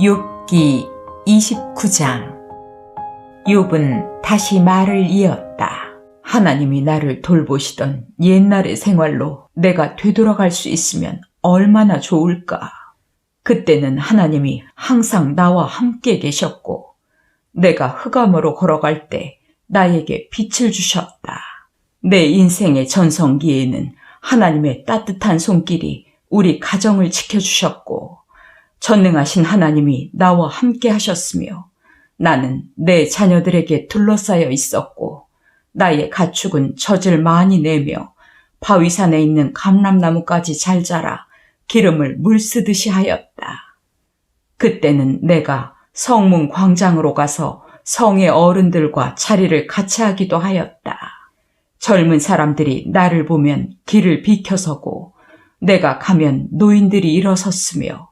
욥기 29장 욥은 다시 말을 이었다. 하나님이 나를 돌보시던 옛날의 생활로 내가 되돌아갈 수 있으면 얼마나 좋을까. 그때는 하나님이 항상 나와 함께 계셨고 내가 흑암으로 걸어갈 때 나에게 빛을 주셨다. 내 인생의 전성기에는 하나님의 따뜻한 손길이 우리 가정을 지켜주셨고 전능하신 하나님이 나와 함께 하셨으며 나는 내 자녀들에게 둘러싸여 있었고 나의 가축은 젖을 많이 내며 바위산에 있는 감람나무까지 잘 자라 기름을 물 쓰듯이 하였다. 그때는 내가 성문 광장으로 가서 성의 어른들과 자리를 같이 하기도 하였다. 젊은 사람들이 나를 보면 길을 비켜서고 내가 가면 노인들이 일어섰으며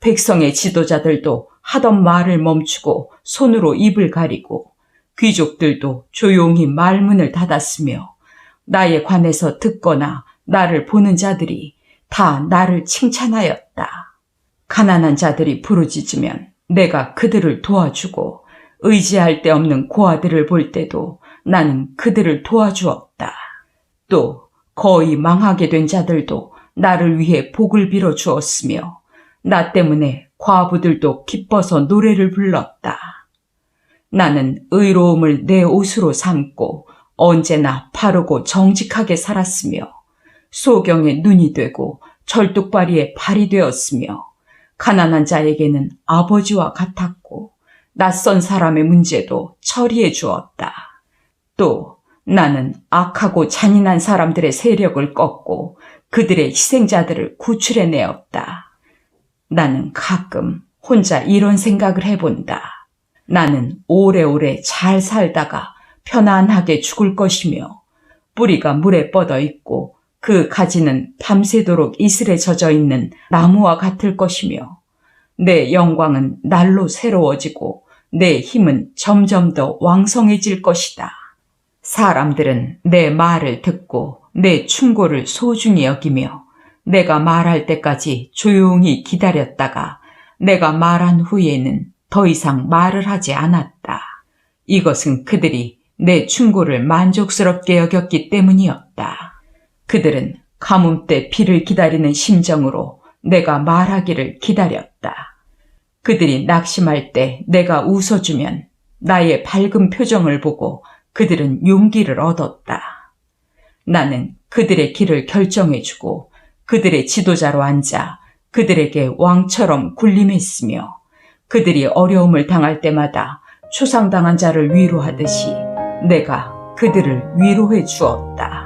백성의 지도자들도 하던 말을 멈추고 손으로 입을 가리고 귀족들도 조용히 말문을 닫았으며 나에 관해서 듣거나 나를 보는 자들이 다 나를 칭찬하였다. 가난한 자들이 부르짖으면 내가 그들을 도와주고 의지할 데 없는 고아들을 볼 때도 나는 그들을 도와주었다. 또 거의 망하게 된 자들도 나를 위해 복을 빌어 주었으며 나 때문에 과부들도 기뻐서 노래를 불렀다. 나는 의로움을 내 옷으로 삼고 언제나 바르고 정직하게 살았으며 소경의 눈이 되고 절뚝발이의 발이 되었으며 가난한 자에게는 아버지와 같았고 낯선 사람의 문제도 처리해 주었다. 또 나는 악하고 잔인한 사람들의 세력을 꺾고 그들의 희생자들을 구출해 내었다. 나는 가끔 혼자 이런 생각을 해본다. 나는 오래오래 잘 살다가 편안하게 죽을 것이며 뿌리가 물에 뻗어 있고 그 가지는 밤새도록 이슬에 젖어 있는 나무와 같을 것이며 내 영광은 날로 새로워지고 내 힘은 점점 더 왕성해질 것이다. 사람들은 내 말을 듣고 내 충고를 소중히 여기며 내가 말할 때까지 조용히 기다렸다가 내가 말한 후에는 더 이상 말을 하지 않았다. 이것은 그들이 내 충고를 만족스럽게 여겼기 때문이었다. 그들은 가뭄 때 비를 기다리는 심정으로 내가 말하기를 기다렸다. 그들이 낙심할 때 내가 웃어주면 나의 밝은 표정을 보고 그들은 용기를 얻었다. 나는 그들의 길을 결정해주고 그들의 지도자로 앉아 그들에게 왕처럼 군림했으며 그들이 어려움을 당할 때마다 추상당한 자를 위로하듯이 내가 그들을 위로해 주었다.